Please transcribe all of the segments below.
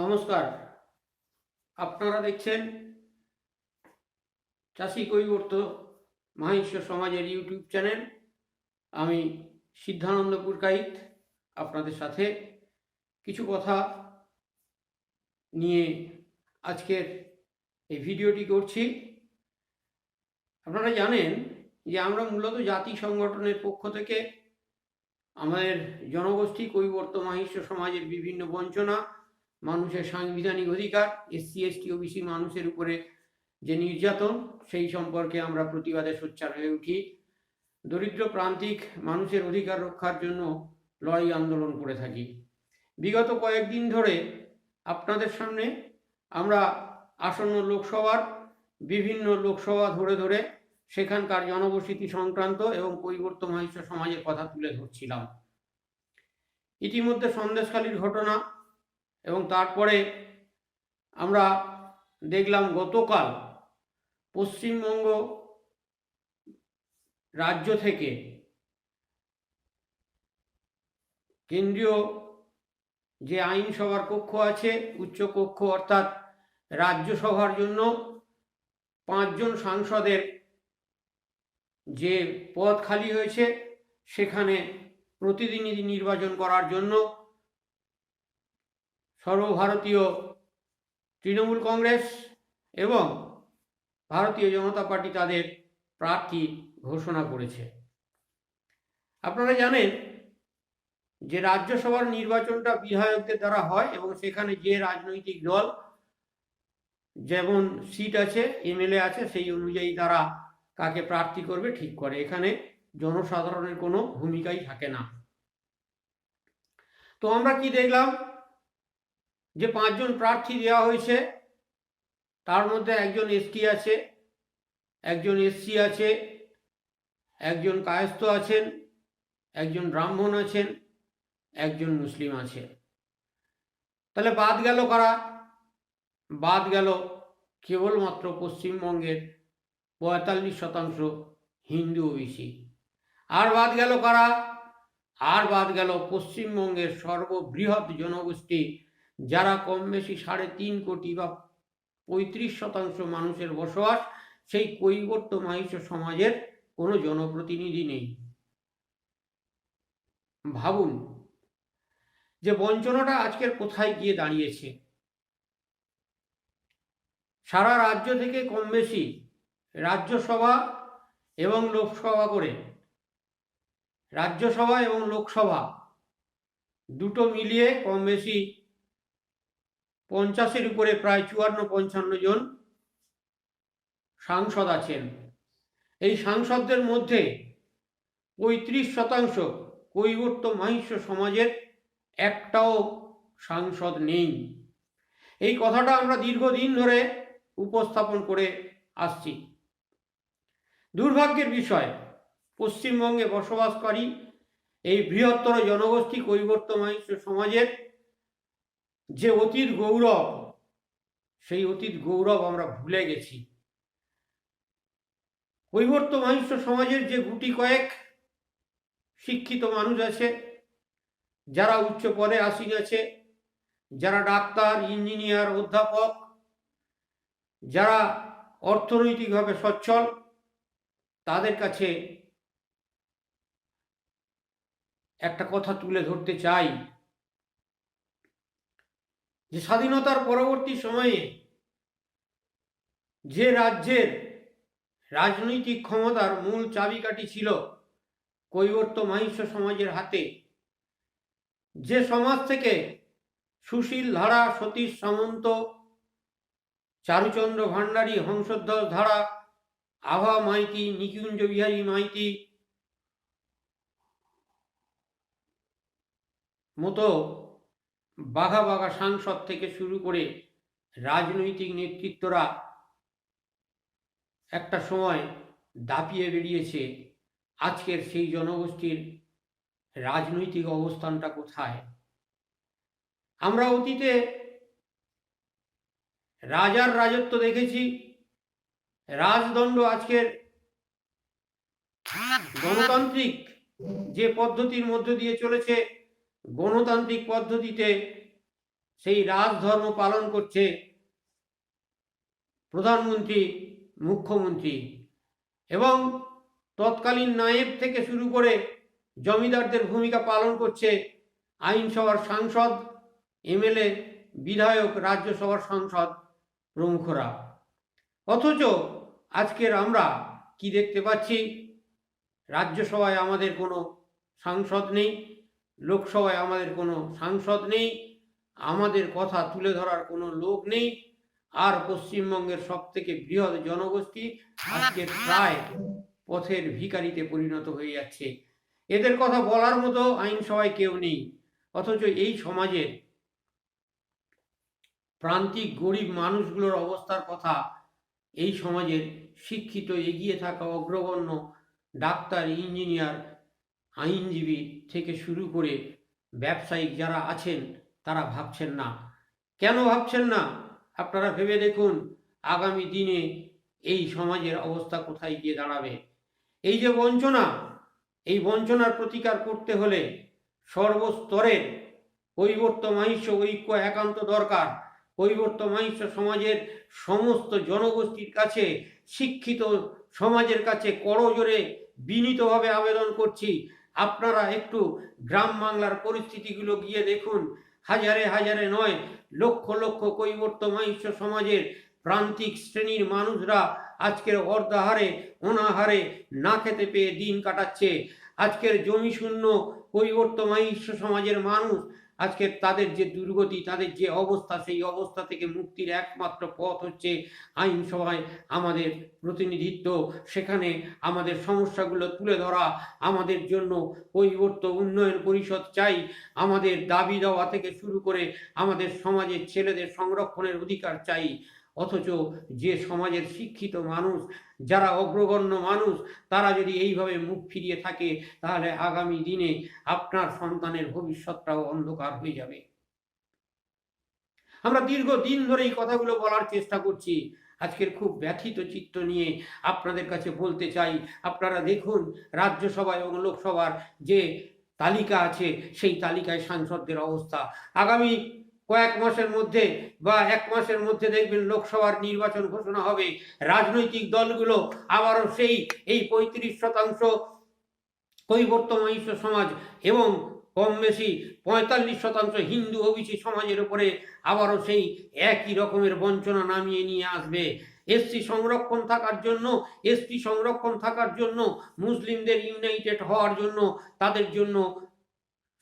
নমস্কার। আপনারা দেখছেন চাষি কৈবর্ত মহিষ্য সমাজের ইউটিউব চ্যানেল। আমি সিদ্ধানন্দ পুরকাইত আপনাদের সাথে কিছু কথা নিয়ে আজকের এই ভিডিওটি করছি। আপনারা জানেন যে আমরা মূলত জাতি সংগঠনের পক্ষ থেকে আমাদের জনগোষ্ঠী কৈবর্ত মহিষ্য সমাজের বিভিন্ন বঞ্চনা মানুষের সাংবিধানিক অধিকার এসসি এসটি ওবিসি মানুষের উপরে যে নির্যাতন, সেই সম্পর্কে আমরা প্রতিবাদে সোচ্চার হয়ে উঠি। দরিদ্র প্রান্তিক মানুষের অধিকার রক্ষার জন্য লড়াই আন্দোলন করে থাকি। বিগত কয়েকদিন ধরে আপনাদের সামনে আমরা আসন্ন লোকসভার, বিভিন্ন লোকসভা ধরে ধরে সেখানকার জনবসতি সংক্রান্ত এবং মহিষ্য সমাজের কথা তুলে ধরছিলাম। ইতিমধ্যে সন্দেশখালীর ঘটনা এবং তারপরে আমরা দেখলাম গতকাল পশ্চিমবঙ্গ রাজ্য থেকে কেন্দ্রীয় যে আইনসভার কক্ষ আছে উচ্চ কক্ষ অর্থাৎ রাজ্যসভার জন্য পাঁচজন সাংসদের যে পদ খালি হয়েছে, সেখানে প্রতিনিধি নির্বাচন করার জন্য সর্বভারতীয় তৃণমূল কংগ্রেস এবং ভারতীয় জনতা পার্টি তাদের প্রার্থী ঘোষণা করেছে। আপনারা জানেন যে রাজ্যসভার নির্বাচনটা বিধায়কদের দ্বারা হয় এবং সেখানে যে রাজনৈতিক দল যেমন সিট আছে, এমএলএ আছে, সেই অনুযায়ী তারা কাকে প্রার্থী করবে ঠিক করে। এখানে জনসাধারণের কোনো ভূমিকাই থাকে না। তো আমরা কি দেখলাম? যে পাঁচজন প্রার্থী দেওয়া হয়েছে, তার মধ্যে একজন এসটি আছে, একজন এসসি আছে, একজন কায়স্থ আছেন, একজন ব্রাহ্মণ আছেন, একজন মুসলিম আছে তাহলে বাদ গেল কারা? বাদ গেল কেবলমাত্র পশ্চিমবঙ্গের পঁয়তাল্লিশ শতাংশ হিন্দু ওবিসি। আর বাদ গেল কারা? আর বাদ গেল পশ্চিমবঙ্গের সর্ববৃহৎ জনগোষ্ঠী যারা কম বেশি সাড়ে তিন কোটি বা পঁয়ত্রিশ শতাংশ মানুষের বসবাস, সেই কৈবর্ত মাহিষ্য সমাজের কোনো জনপ্রতিনিধি নেই। ভাবুন যে বঞ্চনাটা আজকের কোথায় গিয়ে দাঁড়িয়েছে। সারা রাজ্য থেকে কম বেশি রাজ্যসভা এবং লোকসভা করে রাজ্যসভা এবং লোকসভা দুটো মিলিয়ে কম বেশি পঞ্চাশের উপরে প্রায় চুয়ান্ন পঞ্চান্ন জন সাংসদ আছেন। এই সাংসদদের মধ্যে পঁয়ত্রিশ শতাংশ কৈবর্ত মহিষ্য সমাজের একটাও সাংসদ নেই। এই কথাটা আমরা দীর্ঘদিন ধরে উপস্থাপন করে আসছি। দুর্ভাগ্যের বিষয়, পশ্চিমবঙ্গে বসবাসকারী এই বৃহত্তর জনগোষ্ঠী কৈবর্ত মহিষ্য সমাজের যে অতীত গৌরব, সেই অতীত গৌরব আমরা ভুলে গেছি। কৈবর্ত মহিষ্য সমাজের যে গুটি কয়েক শিক্ষিত মানুষ আছে, যারা উচ্চ পদে আসীন আছে, যারা ডাক্তার, ইঞ্জিনিয়ার, অধ্যাপক, যারা অর্থনৈতিকভাবে সচ্ছল, তাদের কাছে একটা কথা তুলে ধরতে চাই। যে স্বাধীনতার পরবর্তী সময়ে যে রাজ্যের রাজনৈতিক ক্ষমতার মূল চাবিকাঠি ছিল কৈবর্ত মহিষ্য সমাজের হাতে, যে সমাজ থেকে সুশীল ধারা, সতীশ সামন্ত, চারুচন্দ্র ভান্ডারী হংসধ্বজ ধারা, আভা মাইতি, নিকুঞ্জ বিহারী মাইতি মতো বাঘা বাঘা সাংসদ থেকে শুরু করে রাজনৈতিক নেতৃত্বরা একটা সময় দাপিয়ে বেরিয়েছে। আজকের সেই জনগোষ্ঠীর রাজনৈতিক অবস্থানটা কোথায়? আমরা অতীতে রাজার রাজত্ব দেখেছি। রাজদণ্ড আজকের গণতান্ত্রিক যে পদ্ধতির মধ্য দিয়ে চলেছে গণতান্ত্রিক পদ্ধতিতে সেই রাজধর্ম পালন করছে প্রধানমন্ত্রী, মুখ্যমন্ত্রী এবং তৎকালীন নায়েব থেকে শুরু করে জমিদারদের ভূমিকা পালন করছে আইনসভার সাংসদ, এমএলএ, বিধায়ক, রাজ্যসভার সাংসদ প্রমুখরা। অথচ আজকের আমরা কি দেখতে পাচ্ছি? রাজ্যসভায় আমাদের কোনো সাংসদ নেই। লোকসভায় আমাদের কোনো সাংসদ নেই, আমাদের কথা তুলে ধরার কোনো লোক নেই, আর পশ্চিমবঙ্গের সব থেকে বৃহৎ জনগোষ্ঠী আজকে প্রায় পথের ভিখারিতে পরিণত হয়ে যাচ্ছে। এদের কথা বলার মতো আইনসভায় কেউ নেই, অথচ এই সমাজের প্রান্তিক গরিব মানুষগুলোর অবস্থার কথা এই সমাজের শিক্ষিত, এগিয়ে থাকা অগ্রগণ্য ডাক্তার, ইঞ্জিনিয়ার আইনজীবী থেকে শুরু করে ব্যবসায়িক যারা আছেন, তারা ভাবছেন না। কেন ভাবছেন না? আপনারা ভেবে দেখুন, আগামী দিনে এই সমাজের অবস্থা কোথায় গিয়ে দাঁড়াবে। এই যে বঞ্চনা, এই বঞ্চনার প্রতিকার করতে হলে সর্বস্তরের কৈবর্ত মাহিষ্য ঐক্য একান্ত দরকার। কৈবর্ত মাহিষ্য সমাজের সমস্ত জনগোষ্ঠীর কাছে, শিক্ষিত সমাজের কাছে করজোরে বিনীতভাবে আবেদন করছি। আপনারা একটু গ্রাম বাংলার পরিস্থিতিগুলো গিয়ে দেখুন। হাজারে হাজারে নয়, লক্ষ লক্ষ কৈবর্ত মাহিষ্য সমাজের প্রান্তিক শ্রেণির মানুষরা আজকের অর্ধাহারে, অনাহারে না খেতে পেয়ে দিন কাটাচ্ছে। আজকের জমি শূন্য কৈবর্ত মাহিষ্য সমাজের মানুষ আজকে তাদের যে দুর্গতি, তাদের যে অবস্থা, সেই অবস্থা থেকে মুক্তির একমাত্র পথ হচ্ছে আইনসভায় আমাদের প্রতিনিধিত্ব। সেখানে আমাদের সমস্যাগুলো তুলে ধরা, আমাদের জন্য পরিবর্তন উন্নয়ন পরিষদ চাই, আমাদের দাবি দেওয়া থেকে শুরু করে আমাদের সমাজের ছেলেদের সংরক্ষণের অধিকার চাই। অথচ যে সমাজের শিক্ষিত মানুষ, যারা অগ্রগণ্য মানুষ, তারা যদি এইভাবে মুখ ফিরিয়ে থাকে, তাহলে আগামী দিনে আপনার সন্তানের ভবিষ্যৎটাও অন্ধকার হয়ে যাবে। আমরা দীর্ঘ দিন ধরে এই কথাগুলো বলার চেষ্টা করছি। আজকের খুব ব্যথিত চিত্ত নিয়ে আপনাদের কাছে বলতে চাই, আপনারা দেখুন রাজ্যসভা এবং লোকসভার যে তালিকা আছে, সেই তালিকায় সাংসদদের অবস্থা। আগামী কয়েক মাসের মধ্যে বা এক মাসের মধ্যে দেখবেন লোকসভার নির্বাচন ঘোষণা হবে। রাজনৈতিক দলগুলো আবারও সেই, এই পঁয়ত্রিশ শতাংশ কৈবর্ত মহিষ্য সমাজ এবং কম বেশি পঁয়তাল্লিশ শতাংশ হিন্দু ওবিসি সমাজের উপরে আবারও সেই একই রকমের বঞ্চনা নামিয়ে নিয়ে আসবে। এসসি সংরক্ষণ থাকার জন্য এসটি সংরক্ষণ থাকার জন্য, মুসলিমদের ইউনাইটেড হওয়ার জন্য, তাদের জন্য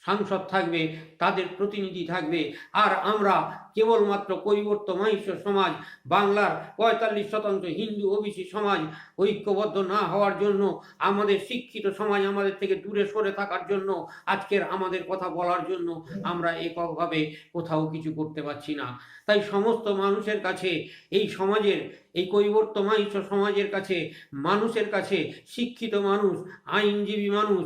সাংসদ থাকবে, তাদের প্রতিনিধি থাকবে। আর আমরা কেবলমাত্র কৈবর্ত মহিষ্য সমাজ, বাংলার পঁয়তাল্লিশ শতাংশ হিন্দু ওবিসি সমাজ ঐক্যবদ্ধ না হওয়ার জন্য, আমাদের শিক্ষিত সমাজ আমাদের থেকে দূরে সরে থাকার জন্য, আজকের আমাদের কথা বলার জন্য আমরা এককভাবে কোথাও কিছু করতে পারছি না। তাই সমস্ত মানুষের কাছে, এই সমাজের, এই কৈবর্ত মহিষ্য সমাজের কাছে, মানুষের কাছে শিক্ষিত মানুষ, আইনজীবী মানুষ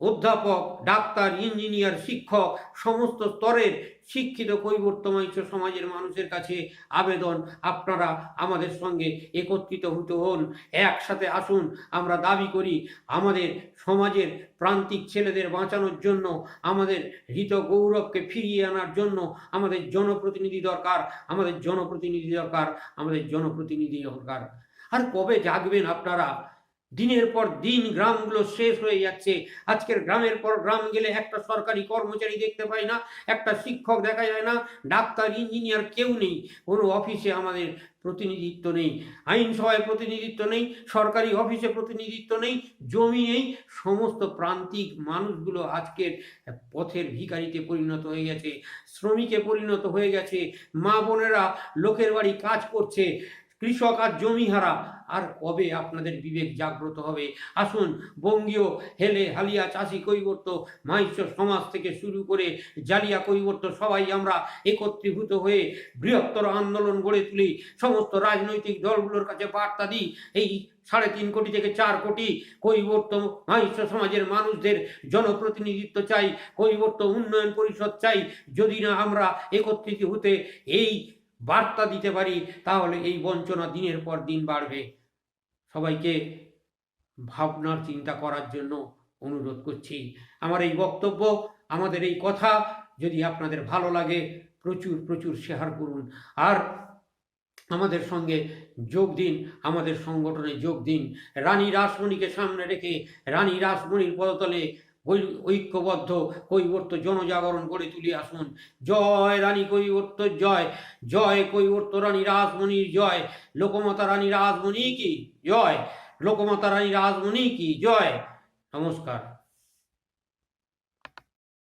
অধ্যাপক, ডাক্তার, ইঞ্জিনিয়ার, শিক্ষক, সমস্ত স্তরের শিক্ষিত কৈবর্তমাইশ সমাজের মানুষের কাছে আবেদন। আপনারা আমাদের সঙ্গে একত্রিত হতে হন। একসাথে আসুন, আমরা দাবি করি, আমাদের সমাজের প্রান্তিক ছেলেদের বাঁচানোর জন্য, আমাদের হৃত গৌরবকে ফিরিয়ে আনার জন্য আমাদের জনপ্রতিনিধি দরকার, আমাদের জনপ্রতিনিধি দরকার, আমাদের জনপ্রতিনিধি দরকার। আর কবে জাগবেন আপনারা? দিনের পর দিন গ্রামগুলো শেষ হয়ে যাচ্ছে। আজকের গ্রামের পর গ্রাম গেলে একটা সরকারি কর্মচারী দেখতে পাই না, একটা শিক্ষক দেখা যায় না, ডাক্তার, ইঞ্জিনিয়ার কেউ নেই, কোনো অফিসে আমাদের প্রতিনিধিত্ব নেই, আইনসভায় প্রতিনিধিত্ব নেই, সরকারি অফিসে প্রতিনিধিত্ব নেই, জমি নেই, সমস্ত প্রান্তিক মানুষগুলো আজকের পথের ভিখারিতে পরিণত হয়ে গেছে, শ্রমিকে পরিণত হয়ে গেছে, মা বোনেরা লোকের বাড়ি কাজ করছে কৃষক আর জমিহারা, আর কবে আপনাদের বিবেক জাগ্রত হবে? আসুন, বঙ্গীয় হেলে হালিয়া চাষি কৈবর্ত মাহিষ্য সমাজ থেকে শুরু করে জালিয়া কৈবর্ত, সবাই আমরা একত্রীভূত হয়ে বৃহত্তর আন্দোলন গড়ে তুলি। সমস্ত রাজনৈতিক দলগুলোর কাছে বার্তা দিই, এই সাড়ে তিন কোটি থেকে চার কোটি কৈবর্ত মাহিষ্য সমাজের মানুষদের জনপ্রতিনিধিত্ব চাই, কৈবর্ত উন্নয়ন পরিষদ চাই। যদি না আমরা একত্রিত হতে এই বার্তা দিতে পারি, তাহলে এই বঞ্চনা দিনের পর দিন বাড়বে। সবাইকে ভাবনার চিন্তা করার জন্য অনুরোধ করছি। আমার এই বক্তব্য, আমাদের এই কথা যদি আপনাদের ভালো লাগে, প্রচুর প্রচুর শেয়ার করুন। আর আমাদের সঙ্গে যোগ দিন, আমাদের সংগঠনে যোগ দিন। রানী রাসমণিকে সামনে রেখে, রানী রাসমণির পদতলে ঐক্যবদ্ধ, কৈবর্ত জনজাগরণ করে তুলি আসুন। জয় রানী কৈবর্ত, জয়। জয় কৈবর্ত রানী রাসমণির জয়। লোকমাতা রানী রাসমণি কি? জয়। লোকমাতা রানী রাসমণি কি? জয়। নমস্কার।